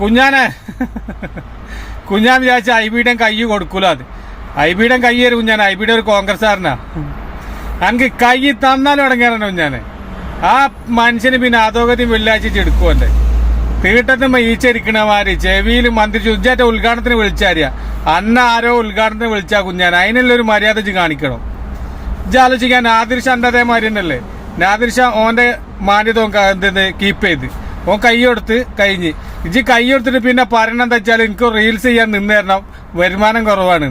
കുഞ്ഞാനെ. കുഞ്ഞാൻ വിചാരിച്ച ഐബിയുടെ കൈ കൊടുക്കൂല അത്. ഐബിയുടെ കൈ ഒരു കുഞ്ഞാൻ ഐബിയുടെ ഒരു കോൺഗ്രസ്സുകാരനാ. എനിക്ക് കൈ തന്നാലും അടങ്ങാറാണ് കുഞ്ഞാനെ. ആ മനുഷ്യന് പിന്നെ അധോഗതി വെള്ളിയാഴ്ച എടുക്കുമല്ലേ തീട്ടത്തുമ്പോ ഈച്ചരിക്കണമാര്. ചെവിയിൽ മന്ത്രി ചുജാറ്റ ഉദ്ഘാടനത്തിന് വിളിച്ചാരിയ. അന്ന ആരോ ഉദ്ഘാടനത്തിന് വിളിച്ചാ കുഞ്ഞാൻ അതിനുള്ള ഒരു മര്യാദ കാണിക്കണം. ഇജ്ജ് ആലോചിക്കാൻ നാദിർഷ എന്റെ അതേമാതിരി തന്നെയല്ലേ? നാദിർഷ ഓന്റെ മാന്യത കീപ്പ് ചെയ്ത്. ഓൻ കൈ കൊടുത്ത് കഴിഞ്ഞ്. ഇജ്ജ് കൈ കൊടുത്തിട്ട് പിന്നെ പറയണം എന്താ വെച്ചാൽ എനിക്ക് റീൽസ് ചെയ്യാൻ നിന്ന് തരണം. വരുമാനം കുറവാണ്.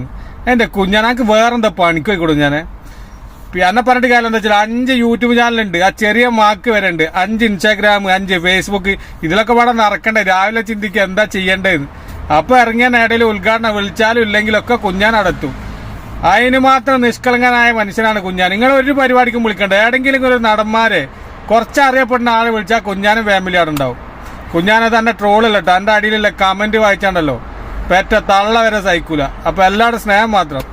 എന്റെ കുഞ്ഞനാക്ക് വേറെന്താ പണിക്കോയി കൊടുക്കും ഞാൻ പിന്നെ പറഞ്ഞിട്ട് കാര്യം എന്താ വെച്ചാൽ അഞ്ച് യൂട്യൂബ് ചാനലുണ്ട്. ആ ചെറിയ മാർക്ക് വരെ ഉണ്ട്. അഞ്ച് ഇൻസ്റ്റാഗ്രാം അഞ്ച് ഫേസ്ബുക്ക് ഇതിലൊക്കെ പാടെ നടക്കണ്ടേ? രാവിലെ ചിന്തിക്കുക എന്താ ചെയ്യേണ്ടതെന്ന് അപ്പൊ ഇറങ്ങിയ നേടയിൽ ഉദ്ഘാടനം വിളിച്ചാലും ഇല്ലെങ്കിലൊക്കെ കുഞ്ഞാൻ നടത്തും അതിന് മാത്രം നിഷ്കളങ്കനായ മനുഷ്യനാണ് കുഞ്ഞാൻ. നിങ്ങൾ ഒരു പരിപാടിക്കും വിളിക്കണ്ട. ഏതെങ്കിലും ഒരു നടന്മാരെ കുറച്ച് അറിയപ്പെടുന്ന ആളെ വിളിച്ചാൽ കുഞ്ഞാനും ഫാമിലി അവിടെ ഉണ്ടാവും. കുഞ്ഞാനെ തന്നെ ട്രോളല്ല എന്റെ അടിയിലുള്ള കമന്റ് വായിച്ചാണ്ടല്ലോ. പെറ്റ തള്ള വരെ സഹിക്കൂല. അപ്പോൾ എല്ലാവരുടെ സ്നേഹം മാത്രം.